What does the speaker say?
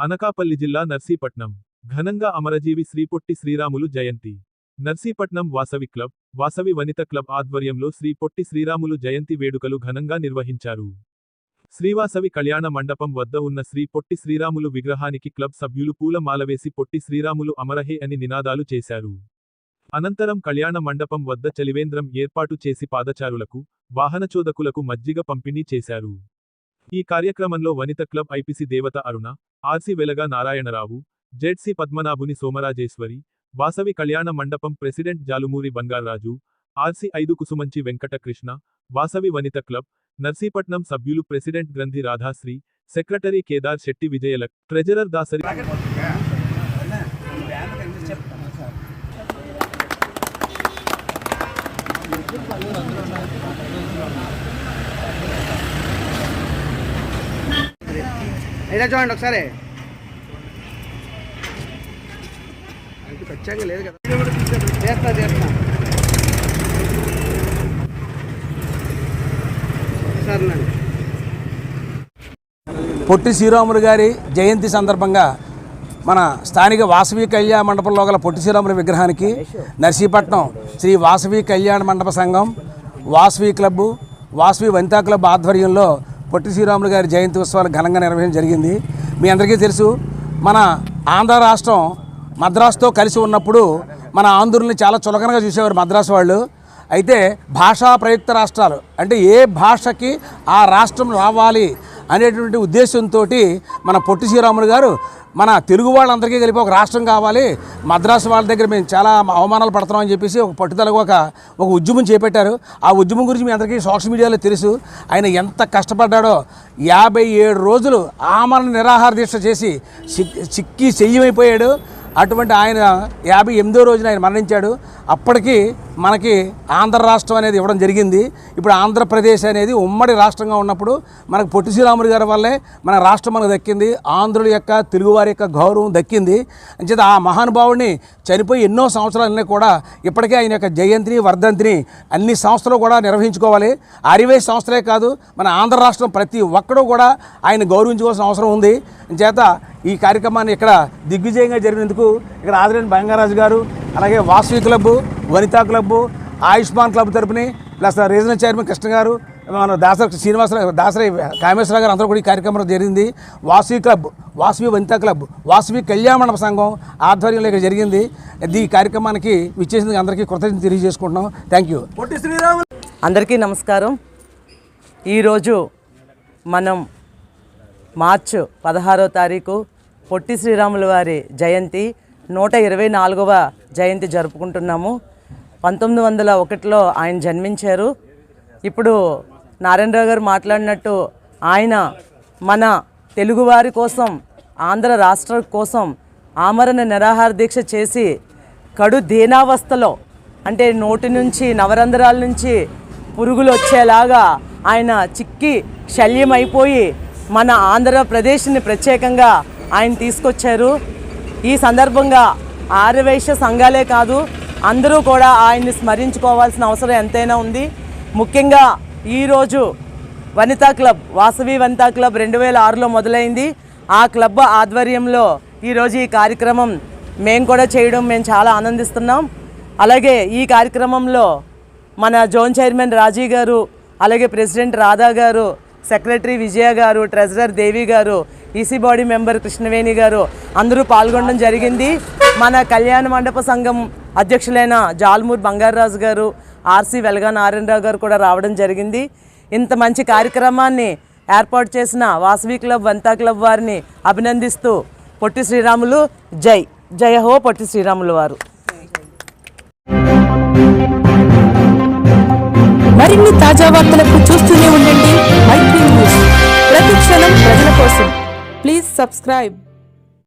అనకాపల్లి జిల్లా నర్సీపట్నం. ఘనంగా అమరజీవి శ్రీపొట్టి శ్రీరాములు జయంతి. నర్సీపట్నం వాసవి క్లబ్ వాసవి వనిత క్లబ్ ఆధ్వర్యంలో శ్రీ పొట్టి శ్రీరాములు జయంతి వేడుకలు ఘనంగా నిర్వహించారు. శ్రీవాసవి కళ్యాణ మండపం వద్ద ఉన్న శ్రీ పొట్టి శ్రీరాములు విగ్రహానికి క్లబ్ సభ్యులు పూల మాలవేసి పొట్టి శ్రీరాములు అమరహే అని నినాదాలు చేశారు. అనంతరం కళ్యాణ మండపం వద్ద చలివేంద్రం ఏర్పాటు చేసి పాదచారులకు వాహనచోదకులకు మజ్జిగ పంపిణీ చేశారు. ఈ కార్యక్రమంలో Vanitha club IPC Devatha Aruna RC Velaga Narayanarao ZC Padmanabhuni Somarajeswari Vasavi కళ్యాణ మండపం ప్రెసిడెంట్ జాలుమూరి బంగారాజు ఆర్సి ఐదు కుసుమంచి వెంకటకృష్ణ వాసవి వనిత క్లబ్ నర్సీపట్నం సభ్యులు ప్రెసిడెంట్ గ్రంథి రాధాశ్రీ సెక్రటరీ కేదార్ శెట్టి విజయలక్ ట్రెజరర్ దాసరి ఇలా చూడండి ఒకసారి. ఖచ్చితంగా లేదు కదా. చేస్తా చేస్తా సరేనండి పొట్టి శ్రీరాములు గారి జయంతి సందర్భంగా మన స్థానిక వాసవి కళ్యాణ మండపంలో గల పొట్టి శ్రీరాముల విగ్రహానికి నర్సీపట్నం శ్రీ వాసవి కళ్యాణ మండప సంఘం వాసవి క్లబ్బు వాసవి వనితా క్లబ్ ఆధ్వర్యంలో పొట్టి శ్రీరాములు గారి జయంతి ఉత్సవాలు ఘనంగా నిర్వహించడం జరిగింది. మీ అందరికీ తెలుసు మన ఆంధ్ర రాష్ట్రం మద్రాసుతో కలిసి ఉన్నప్పుడు మన ఆంధ్రుల్ని చాలా చులకనగా చూసేవారు మద్రాసు వాళ్ళు. అయితే భాషా ప్రయుక్త రాష్ట్రాలు అంటే ఏ భాషకి ఆ రాష్ట్రం రావాలి అనేటువంటి ఉద్దేశంతో మన పొట్టి శ్రీరాములు గారు మన తెలుగు వాళ్ళందరికీ కలిపి ఒక రాష్ట్రం కావాలి మద్రాసు వాళ్ళ దగ్గర మేము చాలా అవమానాలు పడుతున్నామని చెప్పేసి ఒక పట్టుదలకు ఒక ఒక ఉద్యమం చేపట్టారు. ఆ ఉద్యమం గురించి మీ అందరికీ సోషల్ మీడియాలో తెలుసు. ఆయన ఎంత కష్టపడ్డాడో యాభై ఏడు రోజులు ఆమరణ నిరాహార దీక్ష చేసి చిక్కి చెయ్యమైపోయాడు. అటువంటి ఆయన యాభై ఎనిమిదో రోజున ఆయన మరణించాడు. అప్పటికి మనకి ఆంధ్ర రాష్ట్రం అనేది ఇవ్వడం జరిగింది. ఇప్పుడు ఆంధ్రప్రదేశ్ అనేది ఉమ్మడి రాష్ట్రంగా ఉన్నప్పుడు మనకు పొట్టి శ్రీరాములు గారి వల్లే మన రాష్ట్రం మనకు దక్కింది. ఆంధ్రుల యొక్క తెలుగువారి యొక్క గౌరవం దక్కింది. అంచేత ఆ మహానుభావుడిని చనిపోయి ఎన్నో సంవత్సరాలన్నీ కూడా ఇప్పటికే ఆయన యొక్క జయంతిని వర్ధంతిని అన్ని సంస్థలు కూడా నిర్వహించుకోవాలి. అరవై సంస్థలే కాదు మన ఆంధ్ర రాష్ట్రం ప్రతి ఒక్కడూ కూడా ఆయన గౌరవించుకోవాల్సిన అవసరం ఉంది. చేత ఈ కార్యక్రమాన్ని ఇక్కడ దిగ్విజయంగా జరిగినందుకు ఇక్కడ ఆదిరేని బంగారాజు గారు అలాగే Vasavi club Vanitha club Ayushman club తరపుని plus regional chairman Krishna గారు మన దాసరి శ్రీనివాసరావు దాసరి కామేశ్వర గారు అందరూ కూడా ఈ కార్యక్రమంలో జరిగింది. వాసవి క్లబ్ వాసవి వనితా క్లబ్ వాసవి కళ్యాణ మండప సంఘం ఆధ్వర్యంలో ఇక్కడ జరిగింది. ఈ కార్యక్రమానికి విచ్చేసింది అందరికీ కృతజ్ఞత తెలియజేసుకుంటున్నాం. Thank you Potti Sriramulu. అందరికీ నమస్కారం. ఈరోజు మనం మార్చ్ పదహారో తారీఖు పొట్టి శ్రీరాముల వారి జయంతి నూట ఇరవై నాలుగవ జయంతి జరుపుకుంటున్నాము. పంతొమ్మిది వందల ఒకటిలో ఆయన జన్మించారు. ఇప్పుడు నారాయణరావు గారు మాట్లాడినట్టు ఆయన మన తెలుగువారి కోసం ఆంధ్ర రాష్ట్ర కోసం ఆమరణ నిరాహార దీక్ష చేసి కడు దీనావస్థలో అంటే నోటి నుంచి నవరంధ్రాల నుంచి పురుగులు వచ్చేలాగా ఆయన చిక్కి శల్యమైపోయి మన ఆంధ్రప్రదేశ్ని ప్రత్యేకంగా ఆయన తీసుకొచ్చారు. ఈ సందర్భంగా ఆర్యవైశ్య సంఘాలే కాదు అందరూ కూడా ఆయన్ని స్మరించుకోవాల్సిన అవసరం ఎంతైనా ఉంది. ముఖ్యంగా ఈరోజు వనితా క్లబ్ వాసవి వనితా క్లబ్ రెండు వేల ఆరులో మొదలైంది. ఆ క్లబ్ ఆధ్వర్యంలో ఈరోజు ఈ కార్యక్రమం మేము కూడా చేయడం మేము చాలా ఆనందిస్తున్నాం. అలాగే ఈ కార్యక్రమంలో మన జోన్ చైర్మన్ రాజీ గారు అలాగే ప్రెసిడెంట్ రాధా గారు సెక్రటరీ విజయ గారు ట్రెజరర్ దేవి గారు ఈసీ బాడీ మెంబర్ కృష్ణవేణి గారు అందరూ పాల్గొనడం జరిగింది. మన కళ్యాణ మండప సంఘం అధ్యక్షులైన జాల్మూర్ బంగారరాజు గారు ఆర్సీ వెలగా నారాయణరావు గారు కూడా రావడం జరిగింది. ఇంత మంచి కార్యక్రమాన్ని ఏర్పాటు చేసిన వాసవి క్లబ్ వంతా క్లబ్ వారిని అభినందిస్తూ పొట్టి శ్రీరాములు జై. జయ హో పొట్టి శ్రీరాములు వారు. మరిన్ని తాజా వార్తలకు చూస్తూనే ఉండండి. ప్రతి క్షణం ప్రజల కోసం. Please subscribe.